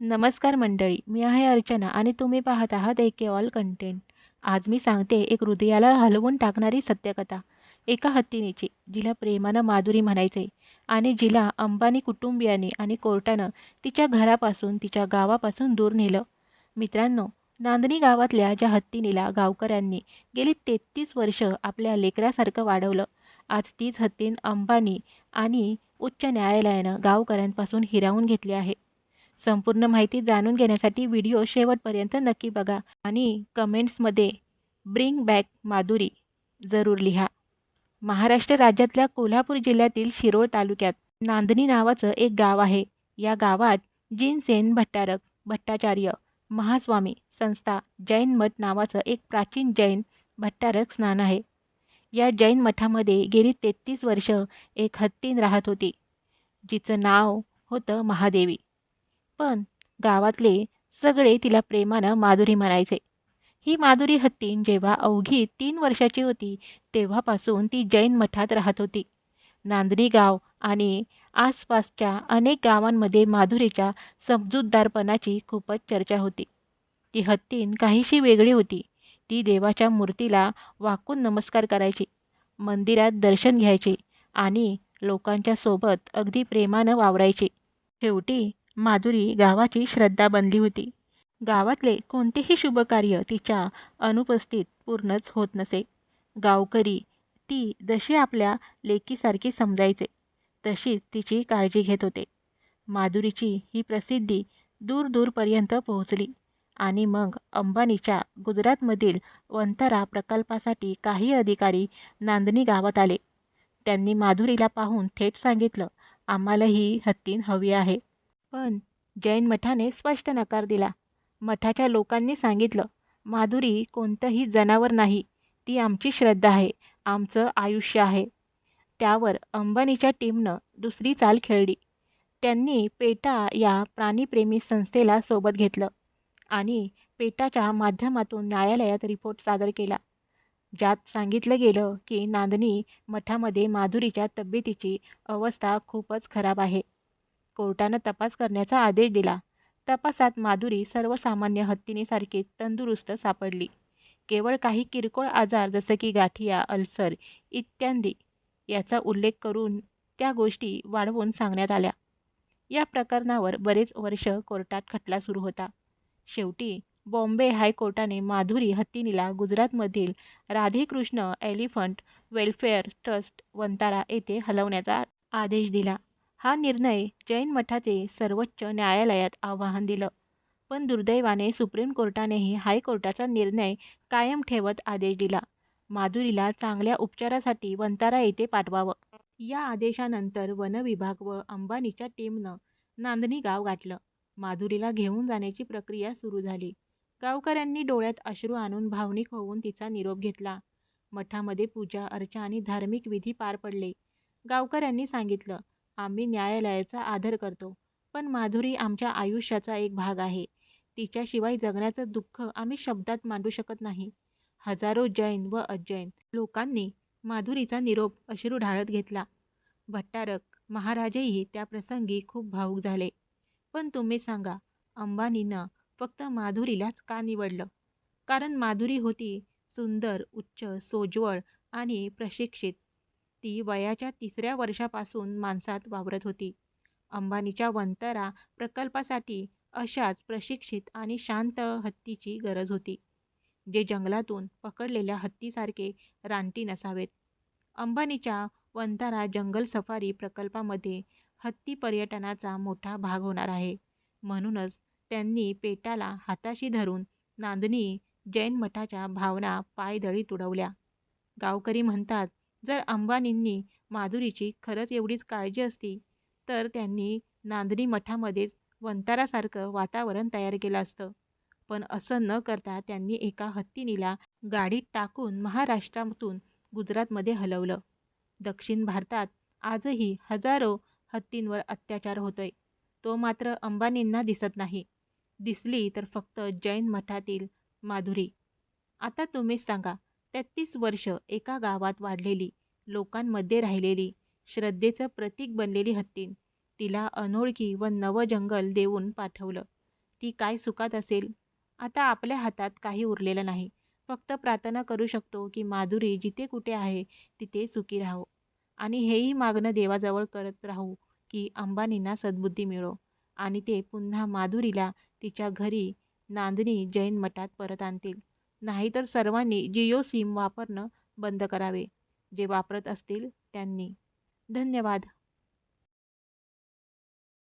नमस्कार मंडळी मी आहे अर्चना आणि तुम्ही पाहत आहात एके ऑल कंटेंट. आज मी सांगते एक हृदयाला हलवून टाकणारी सत्यकथा. एका हत्तीनीची जिला प्रेमानं माधुरी म्हणायचे आणि जिला अंबानी कुटुंबियांनी आणि कोर्टानं तिच्या घरापासून तिच्या गावापासून दूर नेलं. मित्रांनो नांदणी गावातल्या ज्या हत्तीनीला गावकऱ्यांनी गेली तेहतीस वर्ष आपल्या लेकरासारखं वाढवलं आज तीच हत्तीन अंबानी आणि उच्च न्यायालयानं गावकऱ्यांपासून हिरावून घेतली आहे. संपूर्ण माहिती जाणून घेण्यासाठी व्हिडिओ शेवटपर्यंत नक्की बघा आणि कमेंट्समध्ये ब्रिंग बॅक माधुरी जरूर लिहा. महाराष्ट्र राज्यातल्या कोल्हापूर जिल्ह्यातील शिरोळ तालुक्यात नांदणी नावाचं एक गाव आहे. या गावात जिनसेन भट्टारक भट्टाचार्य महास्वामी संस्था जैन मठ नावाचं एक प्राचीन जैन भट्टारक स्नान आहे. या जैन मठामध्ये गेली तेहतीस वर्ष एक हत्तीन राहत होती. जिचं नाव होतं महादेवी. पण गावातले सगळे तिला प्रेमानं माधुरी म्हणायचे. ही माधुरी हत्तीन जेव्हा अवघी तीन वर्षाची होती तेव्हापासून ती जैन मठात राहत होती. नांदणी गाव आणि आसपासच्या अनेक गावांमध्ये माधुरीच्या समजूतदारपणाची खूपच चर्चा होती. ती हत्तीन काहीशी वेगळी होती. ती देवाच्या मूर्तीला वाकून नमस्कार करायची मंदिरात दर्शन घ्यायची आणि लोकांच्या सोबत अगदी प्रेमानं वावरायची. शेवटी माधुरी गावाची श्रद्धा बनली होती. गावातले कोणतेही शुभकार्य तिच्या अनुपस्थित पूर्णच होत नसे. गावकरी ती जशी आपल्या लेकीसारखी समजायचे तशीच तिची काळजी घेत होते. माधुरीची ही प्रसिद्धी दूर दूरपर्यंत पोहोचली आणि मग अंबानीच्या गुजरातमधील वंतरा प्रकल्पासाठी काही अधिकारी नांदणी गावात आले. त्यांनी माधुरीला पाहून थेट सांगितलं आम्हाला ही हत्तीन हवी आहे. पण जैन मठाने स्पष्ट नकार दिला. मठाच्या लोकांनी सांगितलं माधुरी कोणतंही जनावर नाही. ती आमची श्रद्धा आहे. आमचं आयुष्य आहे. त्यावर अंबानीच्या टीमनं दुसरी चाल खेळली. त्यांनी पेटा या प्राणीप्रेमी संस्थेला सोबत घेतलं आणि पेटाच्या माध्यमातून न्यायालयात रिपोर्ट सादर केला. ज्यात सांगितलं गेलं की नांदणी मठामध्ये माधुरीच्या तब्येतीची अवस्था खूपच खराब आहे. कोर्टानं तपास करण्याचा आदेश दिला. तपासात माधुरी सर्वसामान्य हत्तीनेसारखी तंदुरुस्त सापडली. केवळ काही किरकोळ आजार जसं की गाठिया अल्सर इत्यादी याचा उल्लेख करून त्या गोष्टी वाढवून सांगण्यात आल्या. या प्रकरणावर बरेच वर्ष कोर्टात खटला सुरू होता. शेवटी बॉम्बे हायकोर्टाने माधुरी हत्तीनीला गुजरातमधील Radhekrishna elephant welfare trust Vantara येथे हलवण्याचा आदेश दिला. हा निर्णय जैन मठाचे सर्वोच्च न्यायालयात आव्हान दिलं. पण दुर्दैवाने सुप्रीम कोर्टानेही हायकोर्टाचा निर्णय कायम ठेवत आदेश दिला. माधुरीला चांगल्या उपचारासाठी वंतारा येथे पाठवावं. या आदेशानंतर वनविभाग व अंबानीच्या टीमनं नांदणी गाव गाठलं. माधुरीला घेऊन जाण्याची प्रक्रिया सुरू झाली. गावकऱ्यांनी डोळ्यात अश्रू आणून भावनिक होऊन तिचा निरोप घेतला. मठामध्ये पूजा अर्चा आणि धार्मिक विधी पार पडले. गावकऱ्यांनी सांगितलं आम्ही न्यायालयाचा आदर करतो. पण माधुरी आमच्या आयुष्याचा एक भाग आहे. तिच्याशिवाय जगण्याचं दुःख आम्ही शब्दात मांडू शकत नाही. हजारो जैन व अजैन लोकांनी माधुरीचा निरोप अश्रू ढाळत घेतला. भट्टारक महाराजही त्या प्रसंगी खूप भावूक झाले. पण तुम्ही सांगा अंबानीनं फक्त माधुरीलाच का निवडलं? कारण माधुरी होती सुंदर उच्च सोज्वळ आणि प्रशिक्षित. ती वयाच्या तिसऱ्या वर्षापासून माणसात वावरत होती. अंबानीच्या वंतारा प्रकल्पासाठी अशाच प्रशिक्षित आणि शांत हत्तीची गरज होती जे जंगलातून पकडलेल्या हत्तीसारखे रानटी नसावेत. अंबानीच्या वंतारा जंगल सफारी प्रकल्पामध्ये हत्ती पर्यटनाचा मोठा भाग होणार आहे. म्हणूनच त्यांनी पेटाला हाताशी धरून नांदणी जैन मठाच्या भावना पायदळी तुडवल्या. गावकरी म्हणतात जर अंबानींनी माधुरीची खरंच एवढीच काळजी असती तर त्यांनी नांदणी मठामध्येच वंतारासारखं वातावरण तयार केलं असतं. पण असं न करता त्यांनी एका हत्तीनीला गाडीत टाकून महाराष्ट्रातून गुजरातमध्ये हलवलं. दक्षिण भारतात आजही हजारो हत्तींवर अत्याचार होतोय. तो मात्र अंबानींना दिसत नाही. दिसली तर फक्त जैन मठातील माधुरी. आता तुम्हीच सांगा तेहतीस वर्ष एका गावात वाढलेली लोकांमध्ये राहिलेली श्रद्धेचं प्रतीक बनलेली हत्तीन तिला अनोळखी व नवं जंगल देऊन पाठवलं. ती काय सुखात असेल? आता आपल्या हातात काही उरलेलं नाही. फक्त प्रार्थना करू शकतो की माधुरी जिथे कुठे आहे तिथे सुखी राहो. आणि हेही मागणं देवाजवळ करत राहू की अंबानींना सद्बुद्धी मिळो. आणि ते पुन्हा माधुरीला तिच्या घरी नांदणी जैन मठात परत आणतील. नाहीतर सर्वांनी जिओ सिम वापरणं बंद करावे. जे वापरत असतील त्यांनी. धन्यवाद.